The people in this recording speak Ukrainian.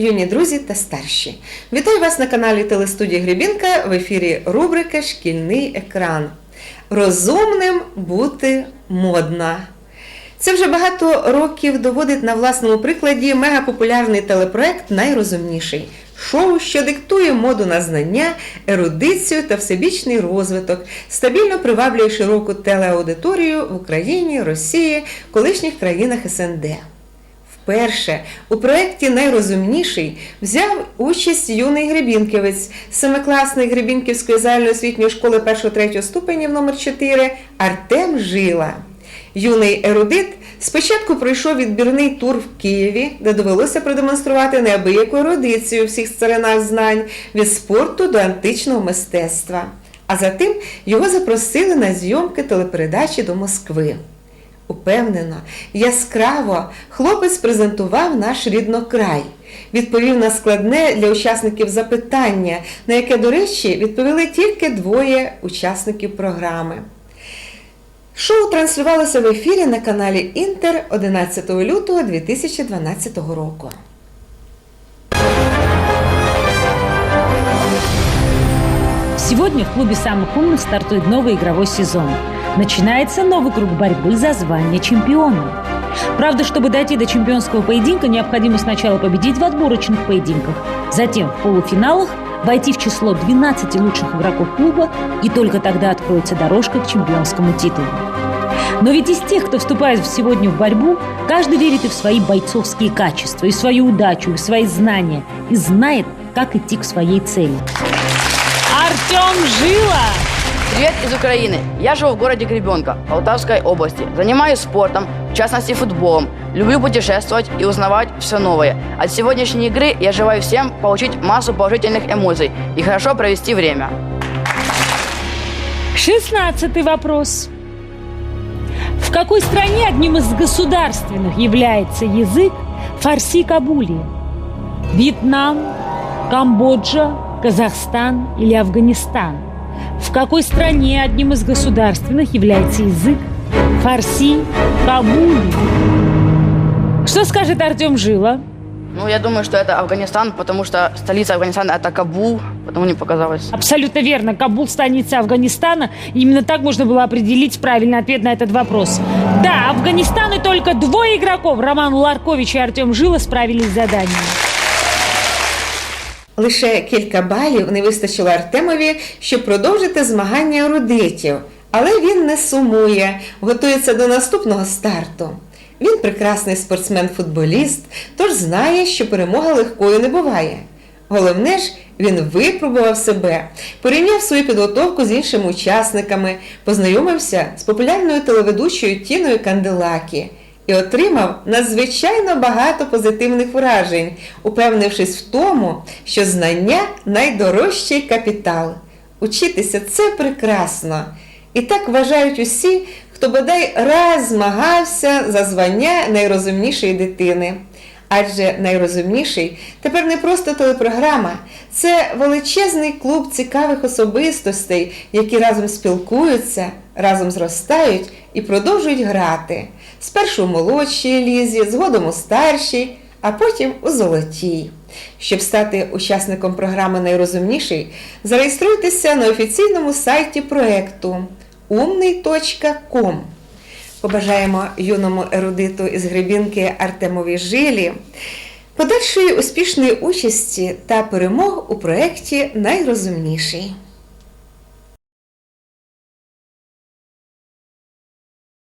юні друзі та старші. Вітаю вас на каналі Телестудії Гребінка в ефірі рубрика Шкільний екран. Розумним бути модна. Це вже багато років доводить на власному прикладі мегапопулярний телепроект Найрозумніший шоу, що диктує моду на знання, ерудицію та всебічний розвиток, стабільно приваблює широку телеаудиторію в Україні, Росії, колишніх країнах СНД. Вперше у проєкті Найрозумніший взяв участь юний Гребінківець, семикласник Гребінківської загальноосвітньої школи 1-3 ступенів номер 4 Артем Жила. Юний ерудит спочатку пройшов відбірний тур в Києві, де довелося продемонструвати неабияку ерудицію у всіх сторінах знань від спорту до античного мистецтва. А затим його запросили на зйомки телепередачі до Москви. Упевнено, яскраво хлопець презентував наш ріднокрай, відповів на складне для учасників запитання, на яке, до речі, відповіли тільки двоє учасників програми. Шоу транслювалося в ефірі на каналі Інтер 11 лютого 2012 року. Сегодня в клубе самых умных стартует новый игровой сезон. Начинается новый круг борьбы за звание чемпиона. Правда, чтобы дойти до чемпионского поединка, необходимо сначала победить в отборочных поединках, затем в полуфиналах войти в число 12 лучших игроков клуба, и только тогда откроется дорожка к чемпионскому титулу. Но ведь из тех, кто вступает сегодня в борьбу, каждый верит и в свои бойцовские качества, и в свою удачу, и в свои знания, и знает, как идти к своей цели. Артем Жила! Привет из Украины. Я живу в городе Гребенка, Полтавской области. Занимаюсь спортом, в частности футболом. Люблю путешествовать и узнавать все новое. От сегодняшней игры я желаю всем получить массу положительных эмоций и хорошо провести время. Шестнадцатый вопрос. В какой стране одним из государственных является язык фарси Кабули? Вьетнам, Камбоджа, Казахстан или Афганистан? В какой стране одним из государственных является язык фарси Кабули? Что скажет Артем Жила? Ну, я думаю, что это Афганистан, потому что столица Афганистана это Кабул, потому мне показалось. Абсолютно верно. Кабул – столица Афганистана. Именно так можно было определить правильный ответ на этот вопрос. Да, Афганистан и только двое игроков, Роман Ларкович и Артем Жила, справились с заданием. Лише кілька балів не вистачило Артемові, щоб продовжити змагання ерудитів, але він не сумує, готується до наступного старту. Він прекрасний спортсмен-футболіст, тож знає, що перемога легкою не буває. Головне ж, він випробував себе, порівняв свою підготовку з іншими учасниками, познайомився з популярною телеведучою Тіною Канделакі і отримав надзвичайно багато позитивних вражень, упевнившись в тому, що знання найдорожчий капітал. Учитися це прекрасно. І так вважають усі, хто бодай раз змагався за звання найрозумнішої дитини. Адже найрозумніший тепер не просто телепрограма, це величезний клуб цікавих особистостей, які разом спілкуються, разом зростають і продовжують грати. Спершу у молодшій лізі, згодом у старшій, а потім у золотій. Щоб стати учасником програми Найрозумніший, зареєструйтеся на офіційному сайті проекту umний.com. Побажаємо юному ерудиту із Гребінки Артемові Жилі подальшої успішної участі та перемог у проєкті Найрозумніший.